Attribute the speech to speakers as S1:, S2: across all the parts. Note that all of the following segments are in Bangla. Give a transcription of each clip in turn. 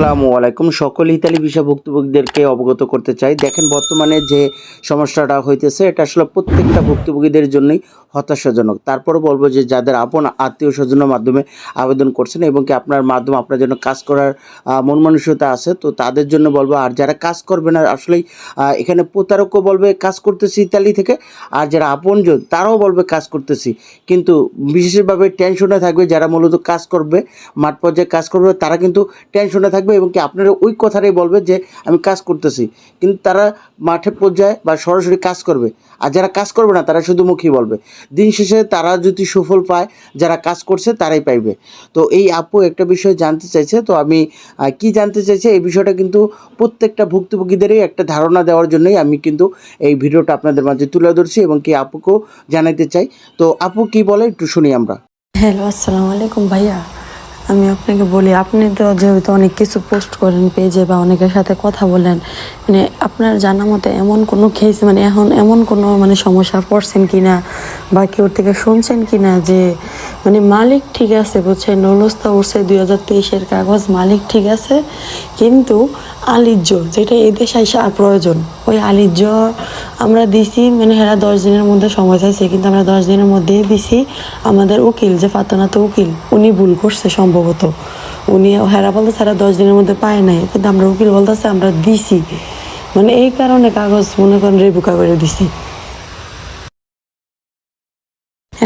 S1: আসসালামু আলাইকুম। সকল ইতালি ভিসা ভুক্তভোগীদেরকে অবগত করতে চাই। দেখেন বর্তমানে যে সমস্যাটা হইতেছে, এটা আসলে প্রত্যেকটা ভুক্তভোগীদের জন্যই হতাশাজনক। তারপরে বলব যে যাদের আপন আত্মীয় স্বজনের মাধ্যমে আবেদন করছেন এবং কি আপনার মাধ্যমে আপনার জন্য কাজ করার মন মানসিকতা আছে, তো তাদের জন্য বলব, আর যারা কাজ করবে না, আসলেই এখানে প্রতারকও বলবে, কাজ করতেছি ইতালি থেকে, আর যারা আপনজন, তারাও বলবে কাজ করতেছি। কিন্তু বিশেষভাবে টেনশনে থাকবে যারা মূলত কাজ করবে, মাঠ পর্যায়ে কাজ করবে, তারা কিন্তু টেনশনে থাকবে এবং কি আপনারা ওই কথাটাই বলবে যে আমি কাজ করতেছি। কিন্তু তারা মাঠে পর্যায়ে বা সরাসরি কাজ করবে। আর যারা কাজ করবে না, তারা শুধু মুখী বলবে। দিন শেষে তারা যদি সুফল পায়, যারা কাজ করছে তারাই পাইবে। তো এই আপু একটা বিষয় জানতে চাইছে, তো আমি কি জানতে চাইছে এই বিষয়টা কিন্তু প্রত্যেকটা ভুক্তভোগীদেরই একটা ধারণা দেওয়ার জন্যই আমি কিন্তু এই ভিডিওটা আপনাদের মাঝে তুলে ধরছি এবং কি আপুকেও জানাইতে চাই। তো আপু কি বলে একটু শুনি আমরা।
S2: হ্যালো, আসসালামু আলাইকুম ভাইয়া। আমি আপনাকে বলি, আপনি তো যেহেতু অনেক কিছু পোস্ট করেন পেজে বা অনেকের সাথে কথা বলেন মানে আপনার জানা মতে এমন কোনো কেস মানে এখন এমন কোনো মানে সমস্যা পড়ছেন কিনা বা কেউ থেকে শুনছেন কিনা যে মানে মালিক ঠিক আছে, বুঝছেন? নলস্তা উঠছে দুই হাজার তেইশের কাগজ মালিক ঠিক আছে, কিন্তু আলিজ্য যেটা এই দেশে আসা প্রয়োজন। ওই আলিজ্য আমরা দিছি মানে হেরা দশ দিনের মধ্যে সময় চাইছে, কিন্তু আমরা দশ দিনের মধ্যেই দিছি আমাদের উকিল, যে ফাতনাতে উকিল, উনি ভুল করছে সম্ভবত। উনি হেরা বলতেছে, হেরা দশ দিনের মধ্যে পায় নাই কিন্তু আমরা উকিল বলতেছে, আমরা দিছি। মানে এই কারণে কাগজ মনে করেন রেবুকা করে দিছি।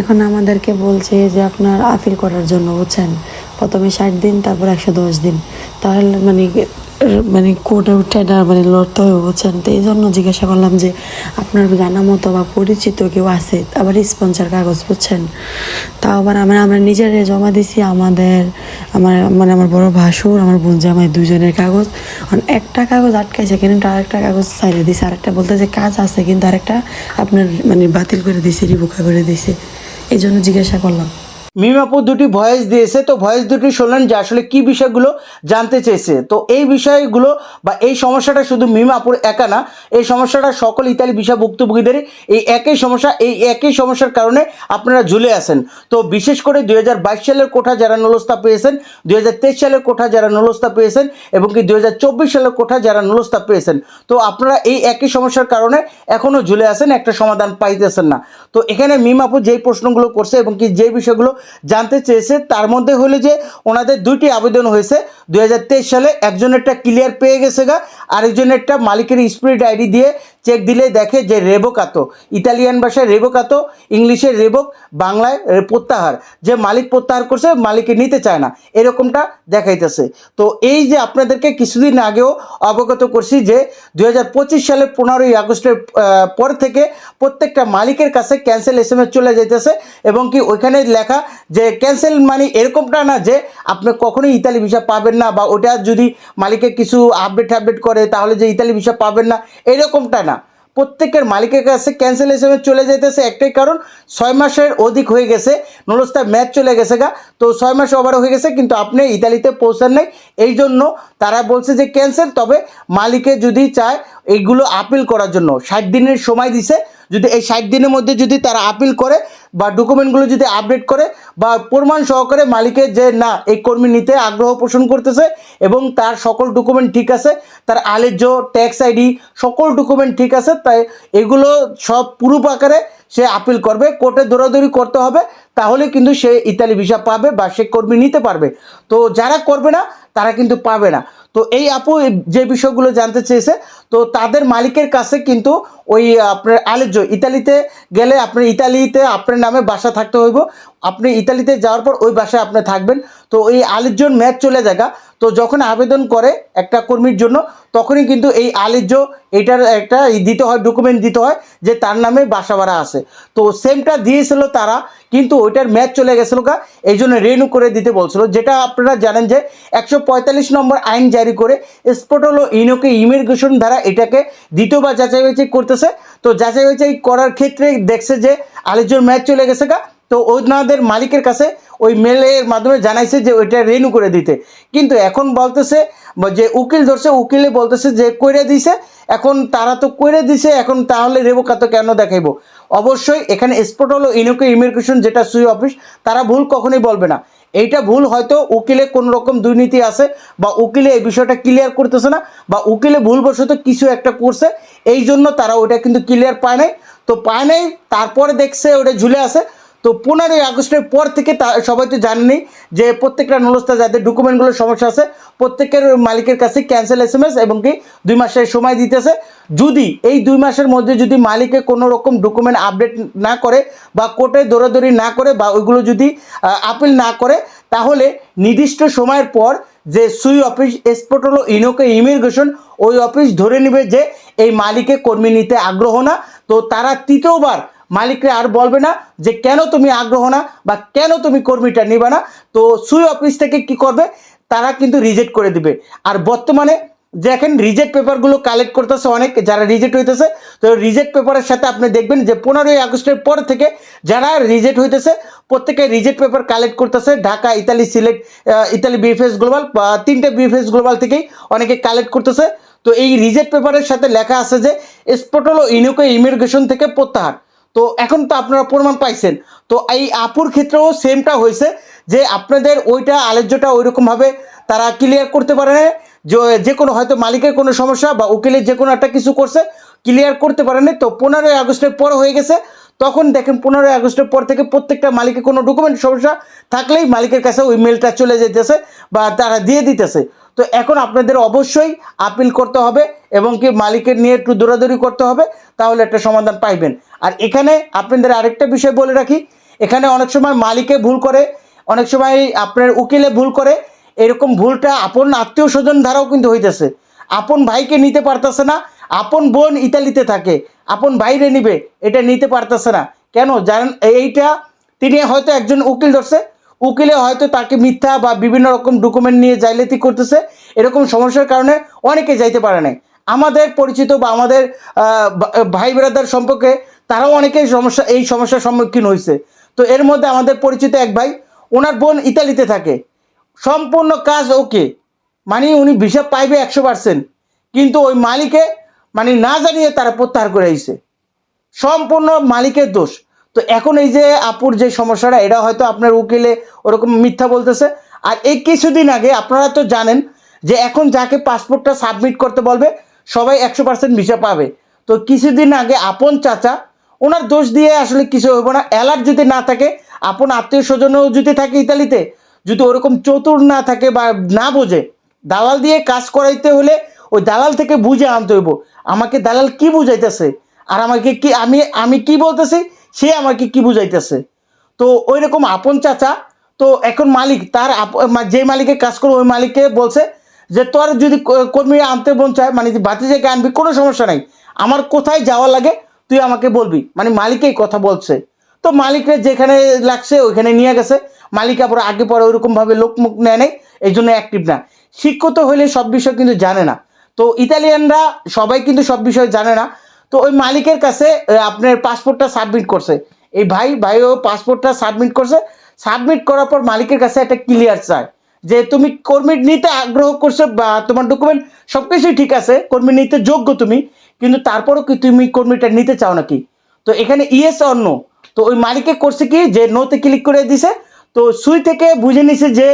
S2: এখন আমাদেরকে বলছে যে আপনার আপিল করার জন্য, বুঝছেন? প্রথমে ষাট দিন, তারপর একশো দশ দিন। তাহলে মানে মানে কোর্টে উঠে না মানে লড়তে হবে, বুঝছেন? তো এই জন্য জিজ্ঞাসা করলাম যে, আপনার জানা মতো বা পরিচিত কেউ আছে, আবার স্পন্সার কাগজ, বুঝছেন? তা আবার আমরা আমরা নিজেরা জমা দিছি, আমাদের, আমার মানে আমার বড় ভাসুর, আমার বোন জামাই দুজনের কাগজ। একটা কাগজ আটকাইছে, কিন্তু আরেকটা কাগজ সাইডে দিছে। আরেকটা বলতে যে কাজ আছে, কিন্তু আরেকটা আপনার মানে বাতিল করে দিছে রিভোকা করে দিছে। এই জন্য জিজ্ঞাসা করলাম।
S1: মিমাপু দুটি ভয়েস দিয়েছে, তো ভয়েস দুটি শুনলেন যে আসলে কি বিষয়গুলো জানতে চেয়েছে। তো এই বিষয়গুলো বা এই সমস্যাটা শুধু মিমাপুর একা না, এই সমস্যাটা সকল ইতালি বিষয় ভুক্তভোগীদের এই একই সমস্যা, এই একই সমস্যার কারণে আপনারা ঝুলে আছেন। তো বিশেষ করে দুই হাজার বাইশ সালের কোঠা যারা নলস্তা পেয়েছেন দু হাজার তেইশ সালের কোঠা যারা নলস্তা পেয়েছেন, এবং কি দুই হাজার চব্বিশ সালের কোঠা যারা নলস্তা পেয়েছেন, তো আপনারা এই একই সমস্যার কারণে এখনও ঝুলে আছেন, একটা সমাধান পাইতেছেন না। তো এখানে মিমাপু যেই প্রশ্নগুলো করছে এবং কি যে বিষয়গুলো জানতে চেয়েছে, তার মধ্যে হলে যে ওনাদের দুইটি আবেদন হয়েছে। দুই হাজার তেইশ সালে একজনেরটা ক্লিয়ার পেয়ে গেছে গা, আরেকজনেরটা মালিকের স্পিরিট আইডি দিয়ে চেক দিলে দেখে যে রেবোকাতো ইতালিয়ান ভাষায় রেবোকাতো ইংলিশে রেবক বাংলায় প্রত্যাহার। যে মালিক প্রত্যাহার করছে মালিকে নিতে চায় না। এরকমটা দেখাইতেছে। তো এই যে আপনাদেরকে কিছুদিন আগেও অবগত করছি যে দু হাজার পঁচিশ সালের পনেরোই আগস্টের পর থেকে প্রত্যেকটা মালিকের কাছে ক্যান্সেল এস চলে যাইতেছে এবং কি ওইখানে লেখা যে ক্যান্সেল মানে এরকমটা না যে আপনি কখনোই ইতালি ভিসা পাবেন না বা ওটা যদি মালিকের কিছু আপডেট আপডেট করে তাহলে যে ইতালি ভিসা পাবেন না, এরকমটা না। প্রত্যেকের মালিকের কাছে ক্যান্সেল এস চলে যেতেছে একটাই কারণ, ছয় মাসের অধিক হয়ে গেছে নলস্তায় ম্যাচ চলে গেছে গা। তো ছয় মাস ওভার হয়ে গেছে, কিন্তু আপনি ইতালিতে পৌঁছান নাই। এই জন্য তারা বলছে যে ক্যান্সেল তবে মালিকে যদি চায় এইগুলো আপিল করার জন্য, ষাট দিনের সময় দিছে। যদি এই ষাট দিনের মধ্যে যদি তারা আপিল করে বা ডকুমেন্টগুলো যদি আপডেট করে বা প্রমাণ সহকারে মালিকের যে, না, এই কর্মী নিতে আগ্রহ পোষণ করতেছে এবং তার সকল ডকুমেন্ট ঠিক আছে, তার আলেজ্য ট্যাক্স আইডি সকল ডকুমেন্ট ঠিক আছে, তাই এগুলো সব পুরুপ আকারে সে আপিল করবে কোর্টে দৌড়াদৌড়ি করতে হবে, তাহলে কিন্তু সে ইতালি ভিসা পাবে বা সে কর্মী নিতে পারবে। তো যারা করবে না, তারা কিন্তু পাবে না। তো এই আপু যে বিষয়গুলো জানতে চেয়েছে, তো তাদের মালিকের কাছে কিন্তু ওই আপনার আলেজ্য ইতালিতে গেলে আপনার ইতালিতে আপনার নামে বাসা থাকতে হইব। আপনি ইতালিতে যাওয়ার পর ওই বাসায় আপনি থাকবেন। তো এই আলিজ্যর ম্যাচ চলে যাগা তো যখন আবেদন করে একটা কর্মীর জন্য, তখনই কিন্তু এই আলিজ্য এটার একটা দিতে হয় ডকুমেন্ট দিতে হয় যে তার নামে বাসা ভাড়া আছে। তো সেমটা দিয়েছিল তারা, কিন্তু ওইটার ম্যাচ চলে গেছিল কা এই জন্য রেনু করে দিতে বলছিল। যেটা আপনারা জানেন যে একশো পঁয়তাল্লিশ নম্বর আইন জারি করে স্পোর্টল ইনোকে ইমিগ্রেশন দ্বারা এটাকে দ্বিতীয়বার যাচাই বাছাই করতেছে। তো যাচাই বাছাই করার ক্ষেত্রে দেখছে যে আলিজ্যর ম্যাচ চলে গেছে গা তো ওনাদের মালিকের কাছে ওই মেলের মাধ্যমে জানাইছে যে ওইটা রেনু করে দিতে। কিন্তু এখন বলতেছে যে উকিল ধরছে, উকিলে বলতেছে যে কইরে দিছে, এখন তারা তো কইরে দিছে, এখন তাহলে রেবোকা তো কেন দেখাইবো? অবশ্যই এখানে স্পট হলো ইনোকে ইমিগ্রেশন যেটা সুই অফিস, তারা ভুল কখনোই বলবে না। এইটা ভুল হয়তো উকিলে কোনো রকম দুর্নীতি আছে বা উকিলে এই বিষয়টা ক্লিয়ার করতেছে না বা উকিলে ভুলবশত কিছু একটা করছে, এই জন্য তারা ওটা কিন্তু ক্লিয়ার পায় নাই। তো পায় নাই, তারপরে দেখছে ওটা ঝুলে আছে। তো পনেরোই আগস্টের পর থেকে তা সবাই তো জানেনি যে প্রত্যেকটা নলস্তা যাদের ডকুমেন্টগুলোর সমস্যা আছে, প্রত্যেকের মালিকের কাছে ক্যান্সেল এস এম এস এবং কি দুই মাসের সময় দিতেছে। যদি এই দুই মাসের মধ্যে যদি মালিকে কোনো রকম ডকুমেন্ট আপডেট না করে বা কোর্টে দৌড়াদৌড়ি না করে বা ওইগুলো যদি আপিল না করে, তাহলে নির্দিষ্ট সময়ের পর যে সুই অফিস এক্সপোর্ট ইনোকে ইমিগ্রেশন, ওই অফিস ধরে নেবে যে এই মালিকে কর্মী নিতে আগ্রহ না। তো তারা তৃতীয়বার মালিকরে আর বলবে না যে কেন তুমি আগ্রহ না বা কেন তুমি কর্মীটা নিবে না। তো সুই অফিস থেকে কি করবে? তারা কিন্তু রিজেক্ট করে দিবে। আর বর্তমানে দেখেন রিজেক্ট পেপারগুলো কালেক্ট করতেছে অনেক, যারা রিজেক্ট হইতেছে, তো রিজেক্ট পেপারের সাথে আপনি দেখবেন যে পনেরোই আগস্টের পর থেকে যারা রিজেক্ট হইতেছে, প্রত্যেকে রিজেক্ট পেপার কালেক্ট করতেছে। Dhaka, Italy, Sylhet Italy VFS global তিনটে বিএফএস গ্লোবাল থেকেই অনেকে কালেক্ট করতেছে। তো এই রিজেক্ট পেপারের সাথে লেখা আছে যে স্পোর্টল ইউনিকে ইমিগ্রেশন থেকে প্রত্যাহার। তো এখন তো আপনারা প্রমাণ পাইছেন। তো এই আপুর ক্ষেত্রেও সেমটা হয়েছে যে আপনাদের ওইটা আলোচ্যটা ওইরকমভাবে তারা ক্লিয়ার করতে পারে যে কোনো হয়তো মালিকের কোনো সমস্যা বা উকিলের যে কোনো একটা কিছু করছে ক্লিয়ার করতে পারেনি তো পনেরোই আগস্টের পর হয়ে গেছে। তখন দেখেন পনেরোই আগস্টের পর থেকে প্রত্যেকটা মালিকের কোনো ডকুমেন্ট সমস্যা থাকলেই মালিকের কাছে ওই মেলটা চলে যেতেছে বা তারা দিয়ে দিতেছে। তো এখন আপনাদের অবশ্যই আপিল করতে হবে এবং কি মালিকের নিয়ে একটু দৌড়াদৌড়ি করতে হবে, তাহলে একটা সমাধান পাইবেন। আর এখানে আপনাদের আরেকটা বিষয় বলে রাখি, এখানে অনেক সময় মালিকে ভুল করে, অনেক সময় আপনার উকিলে ভুল করে, এরকম ভুলটা আপন আত্মীয় স্বজন দ্বারাও কিন্তু হইতেছে। আপন ভাইকে নিতে পারতেছে না আপন বোন ইতালিতে থাকে, আপন ভাইরে নিবে, এটা নিতে পারতেছে না। কেন? জানেন, এইটা তিনি হয়তো একজন উকিল ধরছে, উকিলে হয়তো তাকে মিথ্যা বা বিভিন্ন রকম ডকুমেন্ট নিয়ে জাইলেতি করতেছে, এরকম সমস্যার কারণে অনেকে যাইতে পারে না আমাদের পরিচিত বা আমাদের ভাই ব্রাদার সম্পর্কে তারাও অনেকেই সমস্যা, এই সমস্যার সম্মুখীন হয়েছে তো এর মধ্যে আমাদের পরিচিত এক ভাই, ওনার বোন ইতালিতে থাকে। সম্পূর্ণ কাজ ওকে মানে উনি ভিসা পাইবে একশো পার্সেন্ট কিন্তু ওই মালিকে মানে না জানিয়ে তারা প্রত্যাহার করে আইছে। সম্পূর্ণ মালিকের দোষ। তো এখন এই যে আপুর যে সমস্যাটা, এটা হয়তো আপনার উকিলে ওরকম মিথ্যা বলতেছে। আর এই কিছুদিন আগে আপনারা তো জানেন যে এখন যাকে পাসপোর্টটা সাবমিট করতে বলবে, সবাই একশো পার্সেন্ট ভিসা পাবে। তো কিছুদিন আগে আপন চাচা, ওনার দোষ দিয়ে আসলে কিছু হইব না। অ্যালার্ট যদি না থাকে, আপন আত্মীয় স্বজনও যদি থাকে ইতালিতে, যদি ওরকম চতুর না থাকে বা না বোঝে, দালাল দিয়ে কাজ করাইতে হলে ওই দালাল থেকে বুঝে আনতে হইব। আমাকে দালাল কি বুঝাইতেছে? আর আমাকে কি আমি আমি কি বলতেছি? সে আমাকে কি বুঝাইতেছে? তো ওই রকম আপন চাচা, তো এখন মালিক, তার যে মালিকের কাজ করে ওই মালিককে বলছে যে, তোর যদি কর্মী আনতে মন চায় মানে বাতিজাকে আনবি, কোনো সমস্যা নাই। আমার কোথায় যাওয়া লাগে, তুই আমাকে বলবি। মানে মালিকেই কথা বলছে। তো মালিকের যেখানে লাগছে, ওইখানে নিয়ে গেছে। মালিক আবার আগে পরে ওইরকমভাবে লোক মুখ নেয় নেই এই জন্য অ্যাক্টিভ না। শিক্ষিত হইলে সব বিষয় কিন্তু জানে না। তো ইতালিয়ানরা সবাই কিন্তু সব বিষয়ে জানে না। তো ওই মালিকের কাছে আপনার পাসপোর্টটা সাবমিট করছে। এই ভাই, ভাইও পাসপোর্টটা সাবমিট করছে। সাবমিট করার পর মালিকের কাছে একটা ক্লিয়ার চায় যে, তুমি কর্মী নিতে আগ্রহ করছ বা তোমার ডকুমেন্ট সব কিছুই ঠিক আছে, কর্মী নিতে যোগ্য তুমি, কিন্তু তারপরও কি তুমি কর্মীটা নিতে চাও নাকি? তো এখানে ইয়েস অন্য তো ওই মালিকে করছে কি যে নোতে ক্লিক করে দিছে। তো সুই থেকে বুঝে নিছে যে,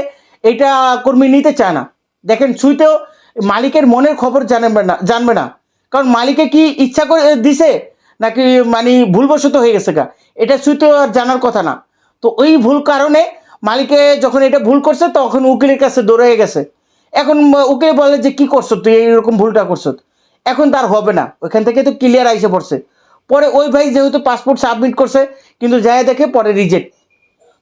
S1: এটা কর্মী নিতে চায় না। দেখেন সুইতেও মালিকের মনের খবর জানবে না জানবে না। কারণ মালিকে কি ইচ্ছা করে দিছে, নাকি মানে ভুলবশত হয়ে গেছে গা? এটা সুইতে আর জানার কথা না। তো ওই ভুল কারণে মালিকে যখন এটা ভুল করছে, তখন উকিলের কাছে দৌড়ে গেছে। এখন উকিল বলে যে, কি করছ তুই? এইরকম ভুলটা করছ? এখন তার হবে না। ওইখান থেকে তো ক্লিয়ার আইসে পড়ছে। পরে ওই ভাই যেহেতু পাসপোর্ট সাবমিট করছে, কিন্তু যায় দেখে পরে রিজেক্ট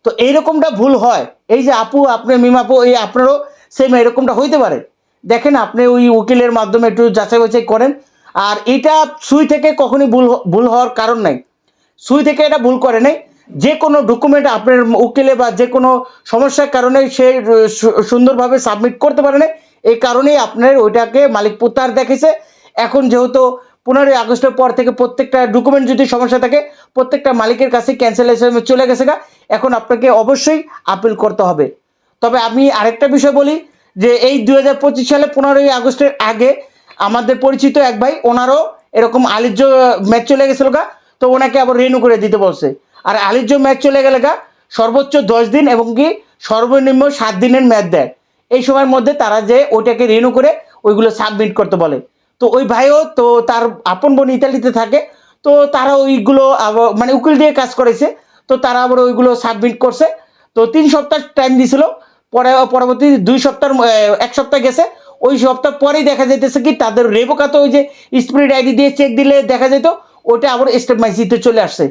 S1: তো এইরকমটা ভুল হয়। এই যে আপু, আপনি, মিমাপু, এই আপনারও সেম এরকমটা হইতে পারে। দেখেন আপনি ওই উকিলের মাধ্যমে একটু যাচাই বাছাই করেন। আর এটা সুই থেকে কখনই ভুল ভুল হওয়ার কারণ নাই। সুই থেকে এটা ভুল করে নাই। যে কোনো ডকুমেন্ট আপনার উকিলে বা যে কোনো সমস্যার কারণে সে সু- সুন্দরভাবে সাবমিট করতে পারে না এই কারণেই আপনার ওইটাকে মালিক প্রত্যাহার দেখেছে। এখন যেহেতু পনেরোই আগস্টের পর থেকে প্রত্যেকটা ডকুমেন্ট যদি সমস্যা থাকে, প্রত্যেকটা মালিকের কাছে ক্যান্সেলেশন চলে গেছে গা। এখন আপনাকে অবশ্যই আপিল করতে হবে। তবে আমি আরেকটা বিষয় বলি যে এই পঁচিশ সালে পনেরোই আগস্টের আগে আমাদের পরিচিত এক ভাই, ওনারও এরকম আলিজ্য ম্যাচ চলে গেছিল গা, তো ওনাকে আবার রেনু করে দিতে বলছে। আর আলিজ্য ম্যাচ চলে গেলে গা, সর্বোচ্চ দশ দিন এবং কি সর্বনিম্ন সাত দিনের ম্যাচ দেয়। এই সময়ের মধ্যে তারা যে ওইটাকে রিনিউ করে ওইগুলো সাবমিট করতে বলে। তো ওই ভাইও, তো তার আপন বোন ইতালিতে থাকে, তো তারা ওইগুলো মানে উকিল দিয়ে কাজ করেছে, তো তারা আবার ওইগুলো সাবমিট করছে। তো তিন সপ্তাহ টাইম দিছিল পরে পরবর্তী দুই সপ্তাহ এক সপ্তাহ গেছে। ওই সপ্তাহ পরেই দেখা যাইতেছে কি তাদের রেবোকাতে ওই যে স্পিরিট আইডি দিয়ে চেক দিলে দেখা যেত ওটা আবার স্টেপ মাইসিতে চলে আসছে।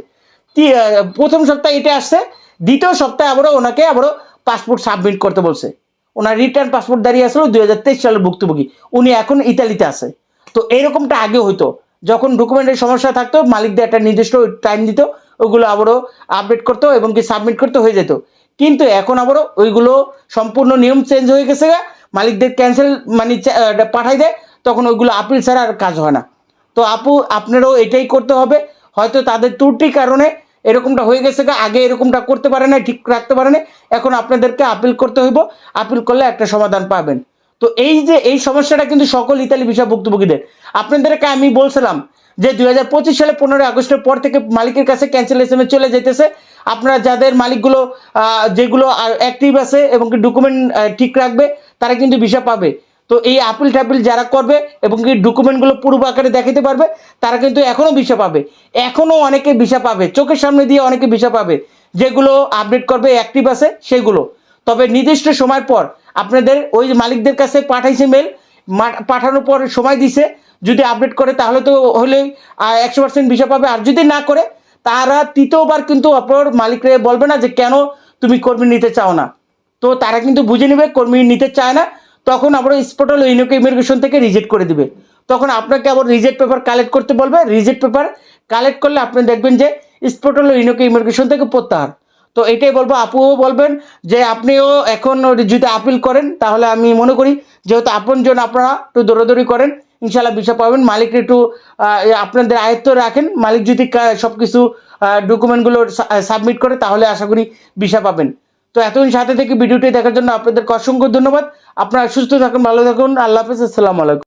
S1: প্রথম সপ্তাহে এটা আসছে, দ্বিতীয় সপ্তাহে আবারও ওনাকে আবারও পাসপোর্ট সাবমিট করতে বলছে। ওনার রিটার্ন পাসপোর্ট দাঁড়িয়ে আসলো দুই হাজার তেইশ সালের ভুক্তভোগী। উনি এখন ইতালিতে আছে। তো এরকমটা আগে হতো যখন ডকুমেন্টের সমস্যা থাকতো, মালিকদের একটা নির্দিষ্ট টাইম দিত, ওগুলো আবারও আপডেট করতো এবং কি সাবমিট করতে হয়ে যেত। কিন্তু এখন আবারও ওইগুলো সম্পূর্ণ নিয়ম চেঞ্জ হয়ে গেছে গা। মালিকদের ক্যান্সেল মানে পাঠাই দেয়, তখন ওইগুলো আপিল ছাড়া আর কাজ হয় না। তো আপু, আপনারও এটাই করতে হবে। হয়তো তাদের ত্রুটির কারণে এরকমটা হয়ে গেছে আগে এরকমটা করতে পারে না ঠিক রাখতে পারে না এখন আপনাদেরকে আপিল করতে হইব। আপিল করলে একটা সমাধান পাবেন। তো এই যে, এই সমস্যাটা কিন্তু সকল ইতালি বিষয় ভুক্তভোগীদের। আপনাদেরকে আমি বলছিলাম যে, দুই হাজার পঁচিশ সালে পনেরোই আগস্টের পর থেকে মালিকের কাছে ক্যান্সেলেশনে চলে যেতেছে আপনারা যাদের মালিকগুলো যেগুলো অ্যাক্টিভ আছে এবং কি ডকুমেন্ট ঠিক রাখবে, তারা কিন্তু ভিসা পাবে। তো এই আপিল টাপিল যারা করবে এবং কি ডকুমেন্টগুলো পূর্ব আকারে দেখাতে পারবে, তারা কিন্তু এখনও ভিসা পাবে। এখনও অনেকে ভিসা পাবে, চোখের সামনে দিয়ে অনেকে ভিসা পাবে। যেগুলো আপডেট করবে অ্যাক্টিভ আছে, সেগুলো। তবে নির্দিষ্ট সময় পর আপনাদের ওই মালিকদের কাছে পাঠাইছে মেল পাঠানোর পর সময় দিছে, যদি আপডেট করে তাহলে তো হলেই একশো পার্সেন্ট ভিসা পাবে। আর যদি না করে তারা তৃতীয়বার কিন্তু আপনার মালিকরে বলবে না যে কেন তুমি কর্মী নিতে চাও না। তো তারা কিন্তু বুঝে নেবে, কর্মী নিতে চায় না, তখন আবার স্পোর্টাল ইউনিক ইমিগ্রেশন থেকে রিজেক্ট করে দিবে। তখন আপনাকে আবার রিজেক্ট পেপার কালেক্ট করতে বলবে রিজেক্ট পেপার কালেক্ট করলে আপনি দেখবেন যে স্পোর্টাল ইউনিক ইমিগ্রেশন থেকে প্রত্যাহার। তো এটাই বলব, আপুও বলবেন যে আপনিও এখন যদি আপিল করেন, তাহলে আমি মনে করি যেহেতু আপনজন আপনারা একটু দৌড়াদৌড়ি করেন ইনশাল্লাহ বিষয় পাবেন। মালিক একটু আপনাদের আয়ত্ত রাখেন। মালিক যদি সব কিছু ডকুমেন্টগুলো সাবমিট করে, তাহলে আশা করি ভিসা পাবেন। তো এতদিন সাথে থেকে ভিডিওটি দেখার জন্য আপনাদের অসংখ্য ধন্যবাদ। আপনারা সুস্থ থাকুন, ভালো থাকুন। আল্লাহ হাফিজ, আসসালামু আলাইকুম।